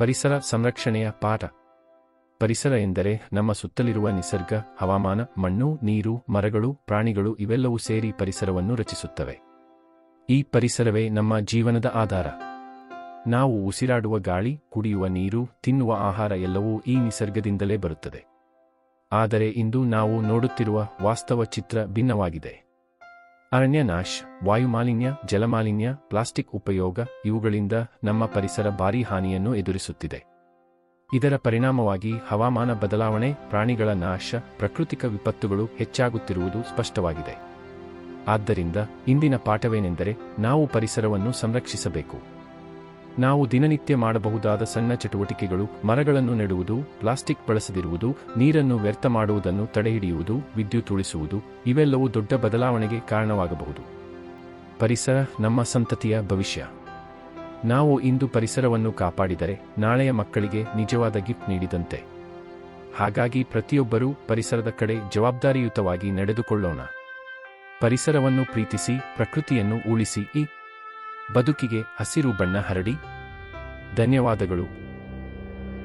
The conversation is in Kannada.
ಪರಿಸರ ಸಂರಕ್ಷಣೆಯ ಪಾಠ. ಪರಿಸರ ಎಂದರೆ ನಮ್ಮ ಸುತ್ತಲಿರುವ ನಿಸರ್ಗ, ಹವಾಮಾನ, ಮಣ್ಣು, ನೀರು, ಮರಗಳು, ಪ್ರಾಣಿಗಳು ಇವೆಲ್ಲವೂ ಸೇರಿ ಪರಿಸರವನ್ನು ರಚಿಸುತ್ತವೆ. ಈ ಪರಿಸರವೇ ನಮ್ಮ ಜೀವನದ ಆಧಾರ. ನಾವು ಉಸಿರಾಡುವ ಗಾಳಿ, ಕುಡಿಯುವ ನೀರು, ತಿನ್ನುವ ಆಹಾರ ಎಲ್ಲವೂ ಈ ನಿಸರ್ಗದಿಂದಲೇ ಬರುತ್ತದೆ. ಆದರೆ ಇಂದು ನಾವು ನೋಡುತ್ತಿರುವ ವಾಸ್ತವ ಚಿತ್ರ ಭಿನ್ನವಾಗಿದೆ. ಅರಣ್ಯ ನಾಶ್ ವಾಯುಮಾಲಿನ್ಯ ಜಲಮಾಲಿನ್ಯ ಪ್ಲಾಸ್ಟಿಕ್ ಉಪಯೋಗ ಇವುಗಳಿಂದ ನಮ್ಮ ಪರಿಸರ ಭಾರೀ ಹಾನಿಯನ್ನು ಎದುರಿಸುತ್ತಿದೆ. ಇದರ ಪರಿಣಾಮವಾಗಿ ಹವಾಮಾನ ಬದಲಾವಣೆ, ಪ್ರಾಣಿಗಳ ನಾಶ, ಪ್ರಾಕೃತಿಕ ವಿಪತ್ತುಗಳು ಹೆಚ್ಚಾಗುತ್ತಿರುವುದು ಸ್ಪಷ್ಟವಾಗಿದೆ. ಆದ್ದರಿಂದ ಇಂದಿನ ಪಾಠವೇನೆಂದರೆ ನಾವು ಪರಿಸರವನ್ನು ಸಂರಕ್ಷಿಸಬೇಕು. ನಾವು ದಿನನಿತ್ಯ ಮಾಡಬಹುದಾದ ಸಣ್ಣ ಚಟುವಟಿಕೆಗಳು, ಮರಗಳನ್ನು ನೆಡುವುದು, ಪ್ಲಾಸ್ಟಿಕ್ ಬಳಸದಿರುವುದು, ನೀರನ್ನು ವ್ಯರ್ಥ ಮಾಡುವುದನ್ನು ತಡೆಹಿಡಿಯುವುದು, ವಿದ್ಯುತ್ ಉಳಿಸುವುದು, ಇವೆಲ್ಲವೂ ದೊಡ್ಡ ಬದಲಾವಣೆಗೆ ಕಾರಣವಾಗಬಹುದು. ಪರಿಸರ ನಮ್ಮ ಸಂತತಿಯ ಭವಿಷ್ಯ. ನಾವು ಇಂದು ಪರಿಸರವನ್ನು ಕಾಪಾಡಿದರೆ ನಾಳೆಯ ಮಕ್ಕಳಿಗೆ ನಿಜವಾದ ಗಿಫ್ಟ್ ನೀಡಿದಂತೆ. ಹಾಗಾಗಿ ಪ್ರತಿಯೊಬ್ಬರೂ ಪರಿಸರದ ಕಡೆ ಜವಾಬ್ದಾರಿಯುತವಾಗಿ ನಡೆದುಕೊಳ್ಳೋಣ. ಪರಿಸರವನ್ನು ಪ್ರೀತಿಸಿ, ಪ್ರಕೃತಿಯನ್ನು ಉಳಿಸಿ, ಈ ಬದುಕಿಗೆ ಹಸಿರು ಬಣ್ಣ ಹರಡಿ. ಧನ್ಯವಾದಗಳು.